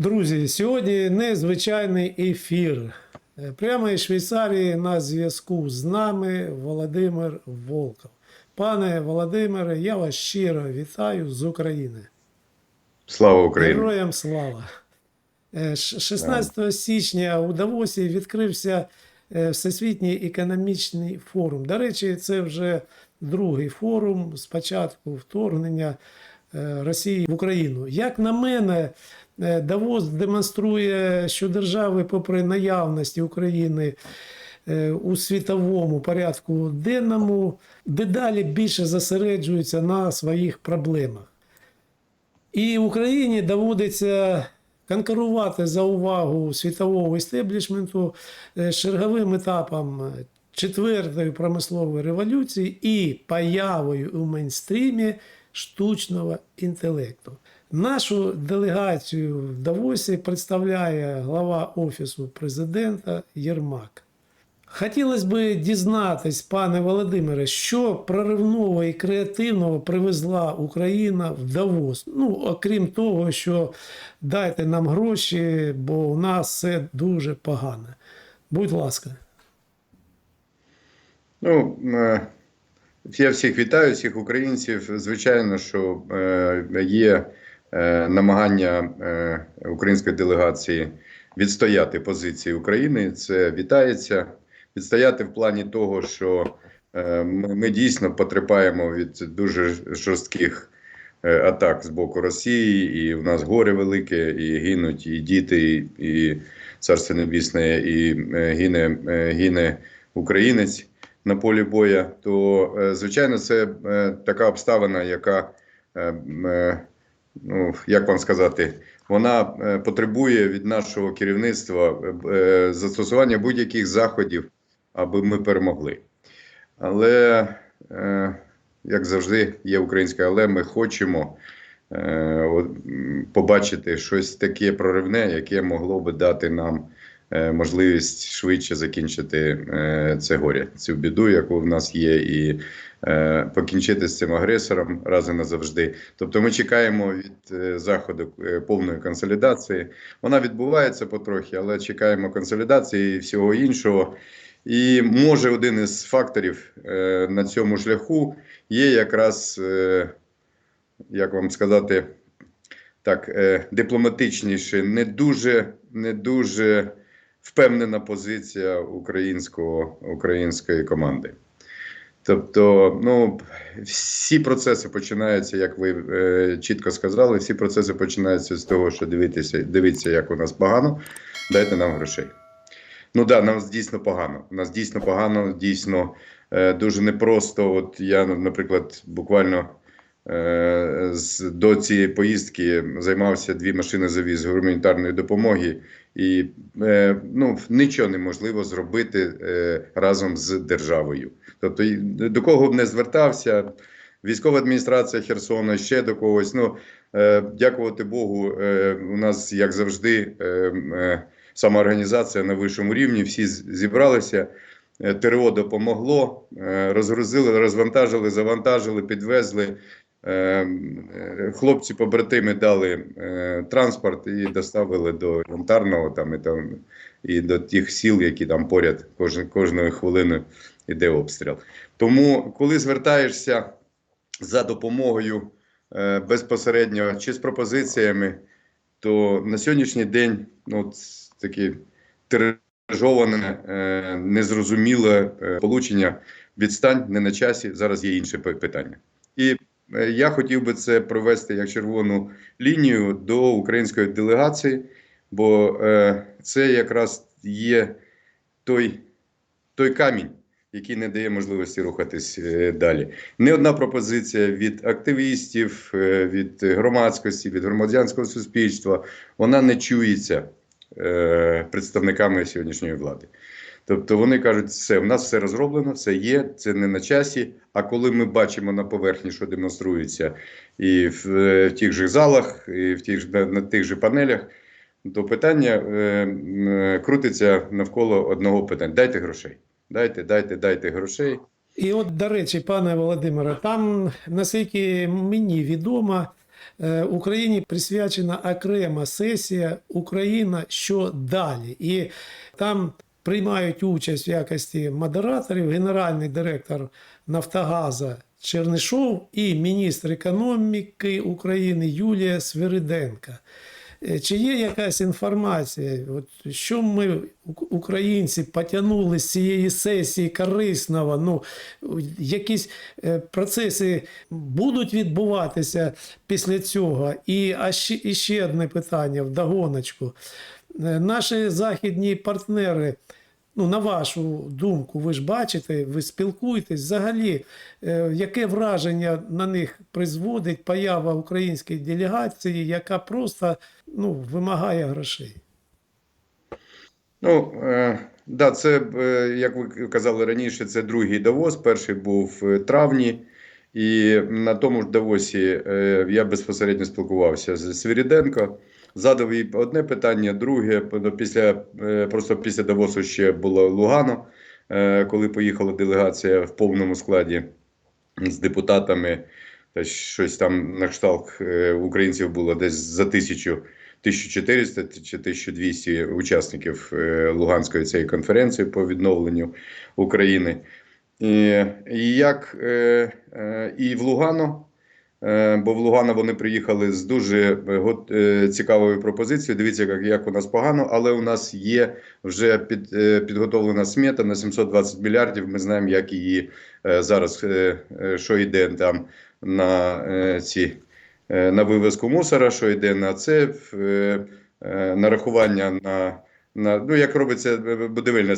Друзі, сьогодні незвичайний ефір. Е, Прямо із Швейцарії на зв'язку з нами Володимир Волков. Пане Володимире, я вас щиро вітаю з України. Слава Україні! Героям слава! Е, 16 січня у Давосі відкрився е, Всесвітній економічний форум. До речі, це вже другий форум з початку вторгнення е, Росії в Україну. Як на мене, е, Давос демонструє, що держави, попри наявності України е, у світовому порядку денному, дедалі більше зосереджуються на своїх проблемах. І Україні доводиться конкурувати за увагу світового істеблішменту е, черговим етапом е, четвертої промислової революції і появою у мейнстрімі штучного інтелекту. Нашу делегацію в Давосі представляє глава Офісу президента Єрмак. Хотілося б дізнатись, пане Володимире, що проривного і креативного привезла Україна в Давос. Ну, окрім того, що дайте нам гроші, бо у нас все дуже погано. Будь ласка. Ну, е, я всіх вітаю, всіх українців. Звичайно, що е, є намагання е, української делегації відстояти позиції України. Це вітається. Відстояти в плані того, що е, ми, дійсно потерпаємо від дуже жорстких е, атак з боку Росії, і в нас горе велике, і гинуть і діти, і царство небесне, і е, гине, е, гине українець на полі боя, то е, звичайно це е, така обставина, яка, е, е, ну як вам сказати, вона е, потребує від нашого керівництва е, е, застосування будь-яких заходів, аби ми перемогли. Але, як завжди, є українська, але ми хочемо побачити щось таке проривне, яке могло би дати нам можливість швидше закінчити е, це горя, цю біду, яку в нас є, і е, покінчити з цим агресором раз і назавжди. Тобто, ми чекаємо від е, заходу е, повної консолідації. Вона відбувається потрохи, але чекаємо консолідації і всього іншого. І може один із факторів е, на цьому шляху є якраз, е, як вам сказати, так, е, дипломатичніше, не дуже, не дуже впевнена позиція українського, української команди. Тобто, ну, всі процеси починаються, як ви е, чітко сказали, всі процеси починаються з того, що дивитися, дивіться, як у нас погано, дайте нам грошей. Ну да, нам дійсно погано. У нас дійсно погано, дійсно е, дуже непросто. От я, наприклад, буквально до цієї поїздки займався дві машини завіз гуманітарної допомоги, і е, ну, нічого неможливо зробити е, разом з державою. Тобто, до кого б не звертався, військова адміністрація Херсона, ще до когось. Ну, е, дякувати Богу, е, у нас, як завжди, е, е, самоорганізація на вищому рівні, всі зібралися. Е, ТРО допомогло, е, розгрузили, розвантажили, завантажили, підвезли. Е, е, Хлопці побратими дали е, транспорт і доставили до Янтарного там, і, там, і до тих сіл, які там поряд кожен, кожної хвилини йде обстріл. Тому, коли звертаєшся за допомогою е, безпосередньо чи з пропозиціями, то на сьогоднішній день ну, такі тиражоване, незрозуміле получення відстань не на часі. Зараз є інше питання. І я хотів би це провести як червону лінію до української делегації, бо е, це якраз є той, той камінь. Який не дає можливості рухатись е, далі. Не одна пропозиція від активістів, е, від громадськості, від громадянського суспільства, вона не чується е, представниками сьогоднішньої влади. Тобто вони кажуть, все, в нас все розроблено, все є, це не на часі. А коли ми бачимо на поверхні, що демонструється, і в, е, в тих же залах, і в тих на, на тих же панелях, то питання е, е, крутиться навколо одного питання: дайте грошей. Дайте, дайте, дайте грошей. І от, до речі, пане Володимире, там, наскільки мені відомо, е, Україні присвячена окрема сесія Україна що далі. І там приймають участь в якості модераторів генеральний директор Нафтогаза Чернишов і міністр економіки України Юлія Свириденка. Е, Чи є якась інформація, от, що ми, українці, потягнули з цієї сесії корисного? Ну, якісь е, процеси будуть відбуватися після цього? І, ще одне питання вдогоночку. Е, Наші західні партнери, ну, на вашу думку, ви ж бачите, ви спілкуєтесь взагалі, е, яке враження на них призводить поява української делегації, яка просто ну, вимагає грошей? Ну, е, да, це, е, як ви казали раніше, це другий Давос. Перший був в травні, і на тому ж Давосі е, я безпосередньо спілкувався з Свіріденко. Задав їй одне питання, друге. Після, е, просто після Давосу ще було Лугано, е, коли поїхала делегація в повному складі з депутатами. Та щось там на кшталт е, українців було десь за тисячу. 1400 чи 1200 учасників Луганської цієї конференції по відновленню України. І, і як і в Лугано, бо в Лугано вони приїхали з дуже е, е, цікавою пропозицією. Дивіться, як, як у нас погано, але у нас є вже під, е, підготовлена смета на 720 мільярдів. Ми знаємо, як її е, зараз е, е, що йде там на е, ці е, на вивезку мусора, що йде на це, е, е, нарахування на. На, ну, як робиться будівельна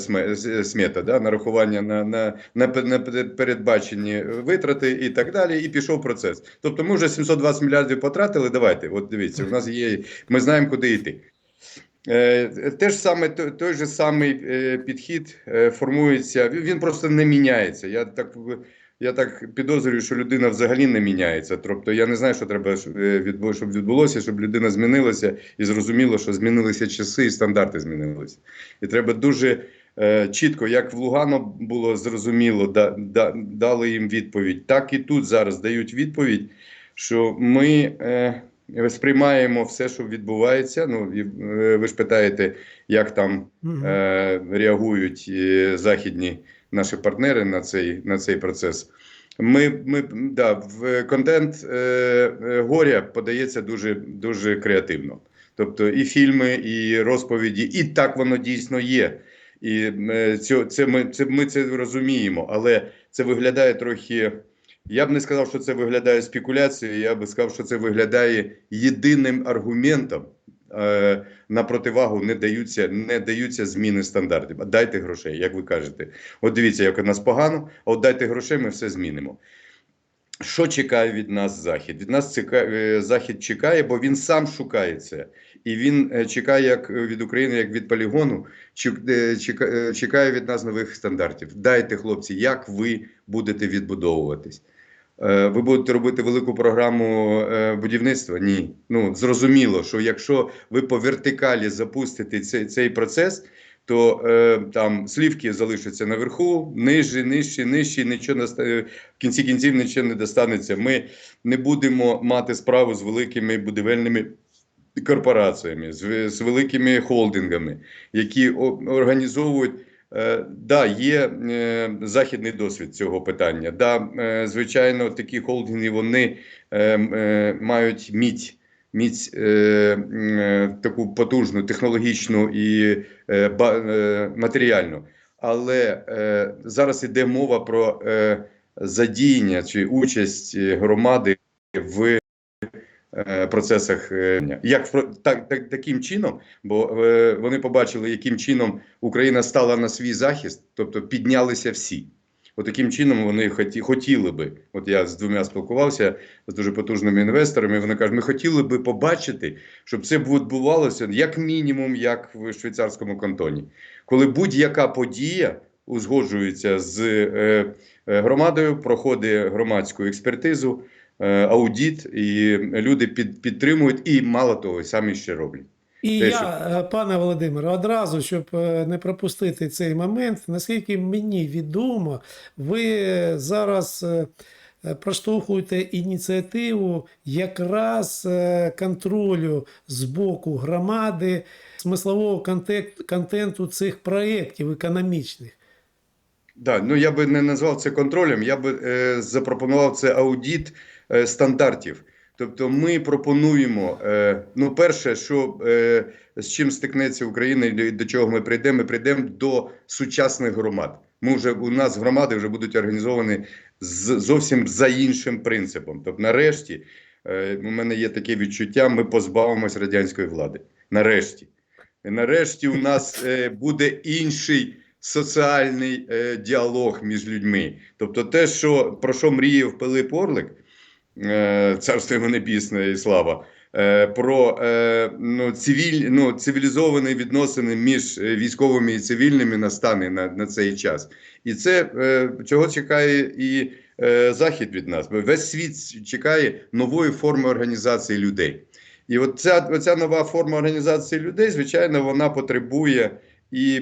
смета, да? нарахування на, на, на, на передбачені витрати і так далі, і пішов процес. Тобто ми вже 720 мільярдів потратили. Давайте, от дивіться, у нас є, ми знаємо, куди йти. Е, те ж саме, той, же самий е, підхід е, формується, він просто не міняється. Я так, я так підозрюю, що людина взагалі не міняється. Тобто я не знаю, що треба, щоб відбулося, щоб людина змінилася і зрозуміло, що змінилися часи і стандарти змінилися. І треба дуже чітко, як в Лугано було зрозуміло, да, да, дали їм відповідь, так і тут зараз дають відповідь, що ми. Сприймаємо все, що відбувається. Ну і е, ви ж питаєте, як там е, реагують е, західні наші партнери на цей, на цей процес. Ми, ми да, в контент е, е, горя подається дуже, дуже креативно. Тобто і фільми, і розповіді, і так воно дійсно є. І е, цю, це, ми, це, ми це розуміємо, але це виглядає трохи. Я б не сказав, що це виглядає спекуляцією, я би сказав, що це виглядає єдиним аргументом. Е, на противагу не даються, не даються зміни стандартів. А дайте грошей, як ви кажете. От дивіться, як у нас погано, от дайте грошей, ми все змінимо. Що чекає від нас Захід? Від нас ціка- е, Захід чекає, бо він сам шукає це. І він е, чекає як від України, як від полігону, чек- чека- чекає від нас нових стандартів. Дайте, хлопці, як ви будете відбудовуватись. Е, Ви будете робити велику програму е, будівництва? Ні. Ну зрозуміло, що якщо ви по вертикалі запустите цей, цей процес, то е, там слівки залишаться наверху, нижче, нижче, нижче, нічого не в кінці кінців нічого не достанеться. Ми не будемо мати справу з великими будівельними корпораціями, з, з великими холдингами, які організовують. Е, да, є е, західний досвід цього питання. Да, е, звичайно, такі холдинги вони мають міць, міць таку потужну технологічну і матеріальну. Але е, зараз йде мова про е, задіяння чи участь громади в процесах е, як так, так, таким чином, бо е, вони побачили, яким чином Україна стала на свій захист, тобто піднялися всі. От таким чином вони хоті, хотіли би. От я з двома спілкувався з дуже потужними інвесторами. Вони кажуть, ми хотіли би побачити, щоб це відбувалося як мінімум, як в швейцарському кантоні, коли будь-яка подія узгоджується з е, е, громадою, проходить громадську експертизу, е, аудіт, і люди під, підтримують, і мало того, самі ще роблять. І Те, я, е, пане Володимире, одразу, щоб е, не пропустити цей момент, наскільки мені відомо, ви зараз проштовхуєте ініціативу якраз контролю з боку громади, смислового контенту цих проєктів економічних. Да, ну я би не назвав це контролем, я би е, запропонував це аудіт стандартів. Тобто ми пропонуємо, е, ну, перше, що е, з чим стикнеться Україна і до чого ми прийдемо, ми прийдемо до сучасних громад. Ми вже у нас громади вже будуть організовані з зовсім за іншим принципом. Тобто, нарешті, е, у мене є таке відчуття, ми позбавимось радянської влади. Нарешті. Нарешті у нас е, буде інший соціальний е, діалог між людьми. Тобто, те, що про що мріяв Пилип Орлик, е, царство йому небесне і слава. е, Про е, ну, цивіль, ну, цивілізовані відносини між е, військовими і цивільними настане на, на цей час. І це е, чого чекає і е, Захід від нас. Весь світ чекає нової форми організації людей. І от ця, оця нова форма організації людей, звичайно, вона потребує і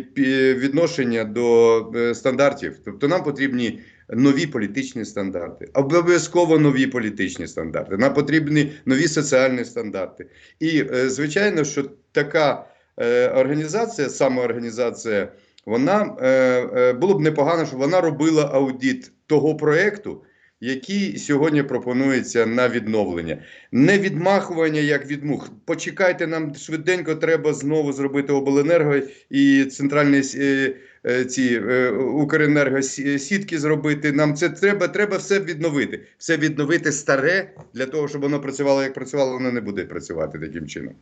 відношення до е, стандартів. Тобто нам потрібні нові політичні стандарти, обов'язково нові політичні стандарти. Нам потрібні нові соціальні стандарти. І е, звичайно, що така е, організація, самоорганізація, вона е, було б непогано, щоб вона робила аудит того проекту, який сьогодні пропонується на відновлення. Не відмахування як від мух. Почекайте, нам швиденько треба знову зробити обленерго і центральні е, е, ці е, Укренерго сітки зробити. Нам це треба, треба все відновити. Все відновити старе для того, щоб воно працювало як працювало, воно не буде працювати таким чином.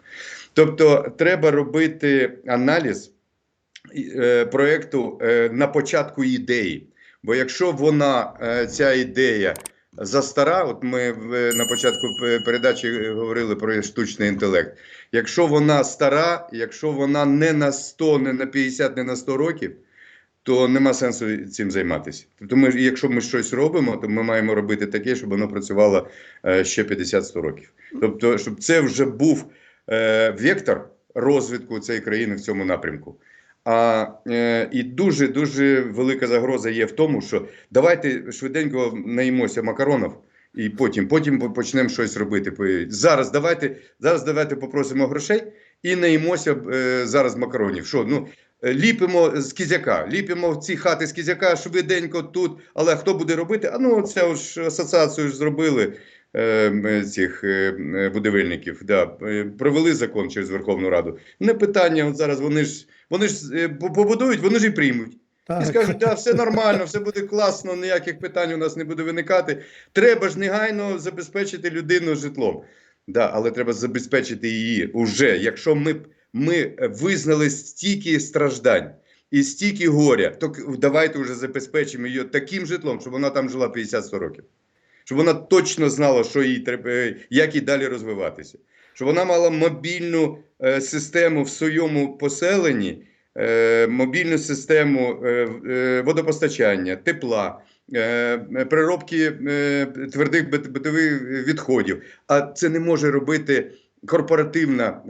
Тобто, треба робити аналіз е, на початку ідеї. Бо якщо вона, е, ця ідея застара, от ми на початку передачі говорили про штучний інтелект. Якщо вона стара, якщо вона не на 100, не на 50, не на 100 років, то нема сенсу цим займатися. Тобто, ми, якщо ми щось робимо, то ми маємо робити таке, щоб воно працювало е, ще 50-100 років. Тобто, щоб це вже був е, вектор розвитку цієї країни в цьому напрямку. А е, і дуже дуже велика загроза є в тому, що давайте швиденько наїмося макаронів. І потім, потім почнемо щось робити. Зараз давайте, зараз давайте попросимо грошей і наїмося е, зараз макаронів. Що ну ліпимо з кізяка, ліпимо в ці хати з кізяка швиденько тут. Але хто буде робити? А ну це ж асоціацію ж зробили цих е, м, будівельників. Да, е, провели закон через Верховну Раду. Не питання. От зараз вони ж вони ж е, побудують, вони ж і приймуть. І скажуть, да, все нормально, все буде класно, ніяких питань у нас не буде виникати. Треба ж негайно забезпечити людину житлом. Да, але треба забезпечити її уже. Якщо ми, ми визнали стільки страждань і стільки горя, то давайте вже забезпечимо її таким житлом, щоб вона там жила 50-100 років. Щоб вона точно знала, що їй треба, е, як їй далі розвиватися. Щоб вона мала мобільну е, систему в своєму поселенні, е, мобільну систему е, е, водопостачання, тепла, е, переробки твердих битових відходів. А це не може робити корпоративна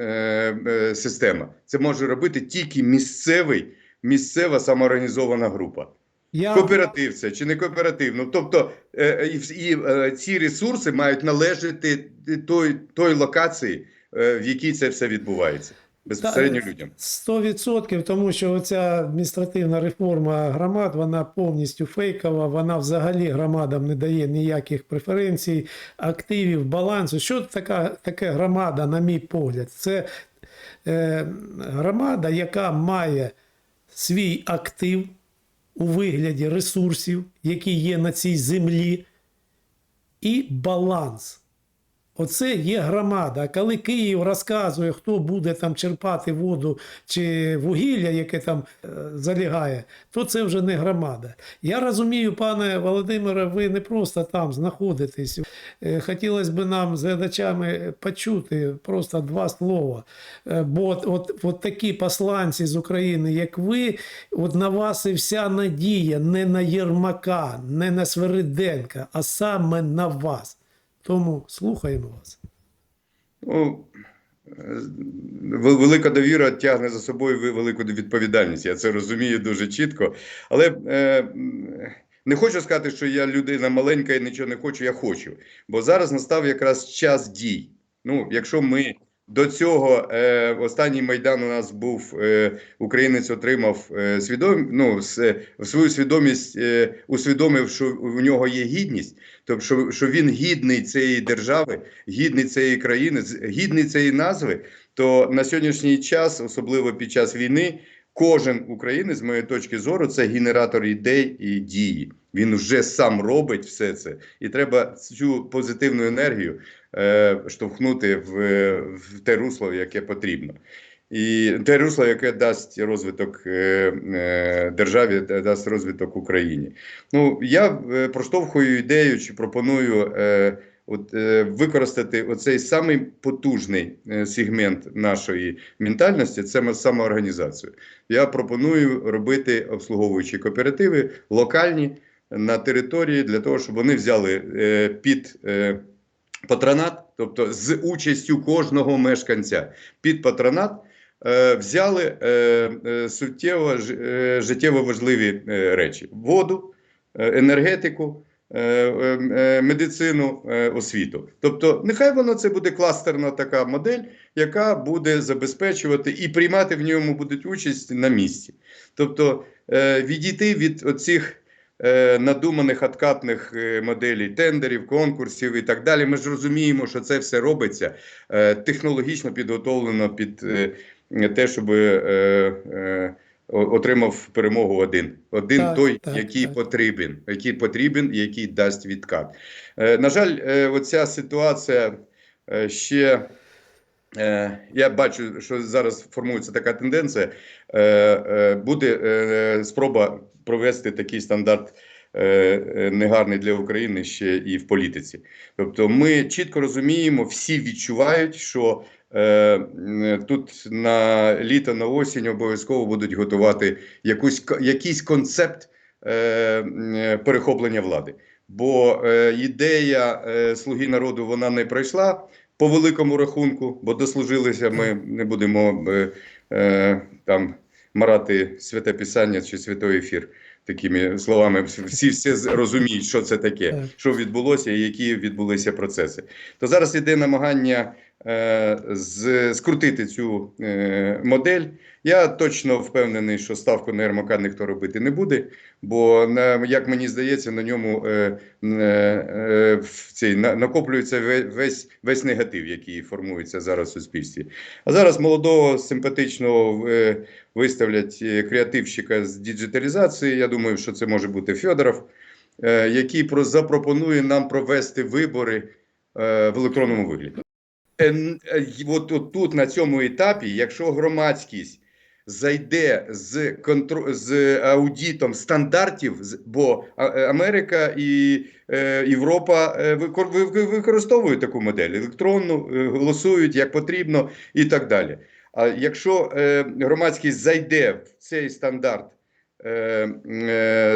система. Це може робити тільки місцевий, місцева самоорганізована група. Я, Кооператив це чи не кооператив. Ну, тобто е, і, і е, ці ресурси мають належати той, той локації, е, в якій це все відбувається. Безпосередньо людям. 100%, тому що оця адміністративна реформа громад, вона повністю фейкова, вона взагалі громадам не дає ніяких преференцій, активів, балансу. Що така, таке громада, на мій погляд? Це е, громада, яка має свій актив у вигляді ресурсів, які є на цій землі, і баланс. Оце є громада. Коли Київ розказує, хто буде там черпати воду чи вугілля, яке там е, залягає, то це вже не громада. Я розумію, пане Володимире, ви не просто там знаходитесь. Е, Хотілося б нам з глядачами почути просто два слова. Е, Бо от, от, от такі посланці з України, як ви, от на вас і вся надія не на Єрмака, не на Свериденка, а саме на вас. Тому слухаємо вас. Ну, е, велика довіра тягне за собою велику відповідальність. Я це розумію дуже чітко. Але е, Не хочу сказати, що я людина маленька і нічого не хочу, я хочу. Бо зараз настав якраз час дій. Ну, якщо ми до цього е, останній майдан у нас був е, українець отримав е, свідом, ну, с, в свою свідомість, е, усвідомив, що в нього є гідність, тобто що, що він гідний цієї держави, гідний цієї країни, гідний цієї назви. То на сьогоднішній час, особливо під час війни, кожен українець, з моєї точки зору, це генератор ідей і дії. Він вже сам робить все це, і треба цю позитивну енергію е, штовхнути в, в те русло, яке потрібно. І те русло, яке дасть розвиток е, е, державі, да- дасть розвиток Україні. Ну я проштовхую ідею чи пропоную от, використати оцей самий потужний сегмент нашої ментальності це самоорганізацію. Я пропоную робити обслуговуючі кооперативи локальні на території для того, щоб вони взяли під. Патронат, тобто з участю кожного мешканця під патронат, е, взяли е, е, суттєво життєво важливі речі: воду, енергетику. Медицину, освіту, тобто, нехай воно це буде кластерна така модель, яка буде забезпечувати і приймати в ньому будуть участь на місці. Тобто відійти від оцих надуманих откатних е, моделей тендерів, конкурсів і так далі. Ми ж розуміємо, що це все робиться е, технологічно підготовлено під е, те, щоб е, е, отримав перемогу один. Один Так, той, так, який так. потрібен, який потрібен, і який дасть відкат. Е, на жаль, е, оця ситуація е, ще. Е, Я бачу, що зараз формується така тенденція. Е, е, Буде е, спроба провести такий стандарт е, е, негарний для України ще і в політиці. Тобто, ми чітко розуміємо, всі відчувають, що е, тут на літо, на осінь обов'язково будуть готувати якусь якийсь концепт перехоплення влади. Бо ідея слуги народу вона не пройшла по великому рахунку, бо дослужилися ми не будемо там марати святе писання чи святой ефір такими словами. Всі все розуміють, що це таке, що відбулося і які відбулися процеси. То зараз іде намагання е, з, скрутити цю е, модель. Я точно впевнений, що ставку на Ермака ніхто робити не буде, бо як мені здається, на ньому е, е, е, в цей, на, накоплюється весь, весь негатив, який формується зараз в суспільстві. А зараз молодого, симпатичного е, виставлять е, креативщика з діджиталізації. Я думаю, що це може бути Федоров, е, який про, запропонує нам провести вибори е, в електронному вигляді. Е, е, От, от тут на цьому етапі, якщо громадськість зайде з контр... з аудітом стандартів, бо е, Америка і е, Європа е, викор... ви- ви- використовують таку модель електронну, голосують як потрібно і так далі. А якщо громадськість зайде в цей стандарт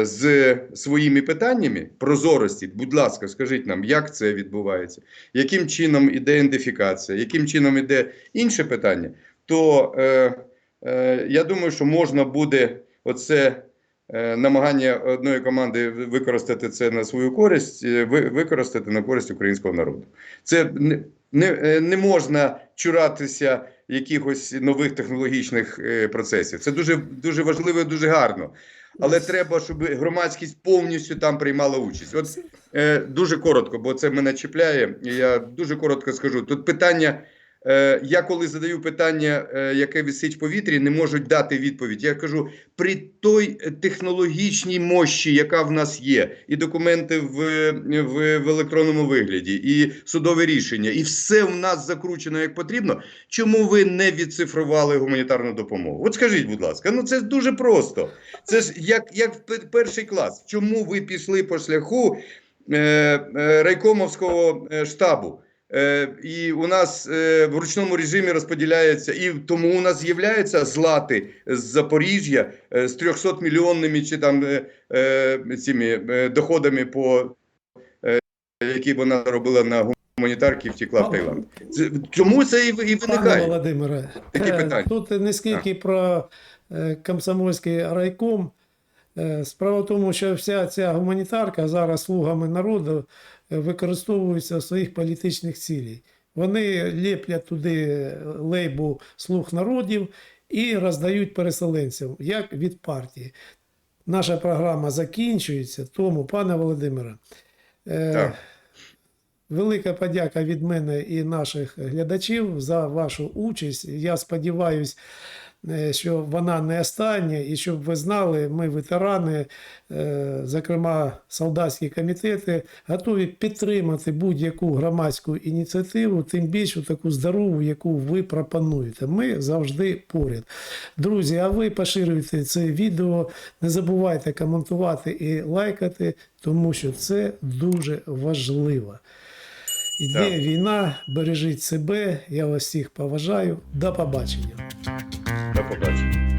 з своїми питаннями прозорості, будь ласка, скажіть нам, як це відбувається, яким чином іде ідентифікація, яким чином іде інше питання, то я думаю, що можна буде оце е, намагання одної команди використати це на свою користь, е, ви- використати на користь українського народу. Це не, не, е, можна чуратися якихось нових технологічних е, процесів. Це дуже, дуже важливо, і дуже гарно. Але треба, щоб громадськість повністю там приймала участь. От е, дуже коротко, бо це мене чіпляє. Я дуже коротко скажу. Тут питання. Е, я коли задаю питання, е, яке висить в повітрі, не можуть дати відповідь. Я кажу: при той технологічній мощі, яка в нас є, і документи в, в, в електронному вигляді, і судове рішення, і все в нас закручено як потрібно. Чому ви не відцифрували гуманітарну допомогу? От скажіть, будь ласка, ну це дуже просто. Це ж як, як перший клас. Чому ви пішли по шляху е, е, райкомовського е, штабу? Е, і у нас е, в ручному режимі розподіляється, і тому у нас з'являються злати з Запоріжжя е, з 300 мільйонними чи там цими доходами, по які вона робила на гуманітарки і втекла в Таїланд. Чому це і, і Пане виникає? Володимире, Такі питання. тут не скільки про комсомольський райком, Справа в тому, що вся ця гуманітарка зараз слугами народу е, використовується в своїх політичних цілях. Вони ліплять туди лейбу слуг народів і роздають переселенцям, як від партії. Наша програма закінчується, тому, пане Володимире, е, Так. велика подяка від мене і наших глядачів за вашу участь. Я сподіваюся, що вона не остання, і щоб ви знали, ми, ветерани, е, зокрема солдатські комітети, готові підтримати будь-яку громадську ініціативу, тим більше таку здорову, яку ви пропонуєте. Ми завжди поряд. Друзі, а ви поширюйте це відео, не забувайте коментувати і лайкати, тому що це дуже важливо. Іде війна, бережіть себе. Я вас всіх поважаю. До побачення. До побачення.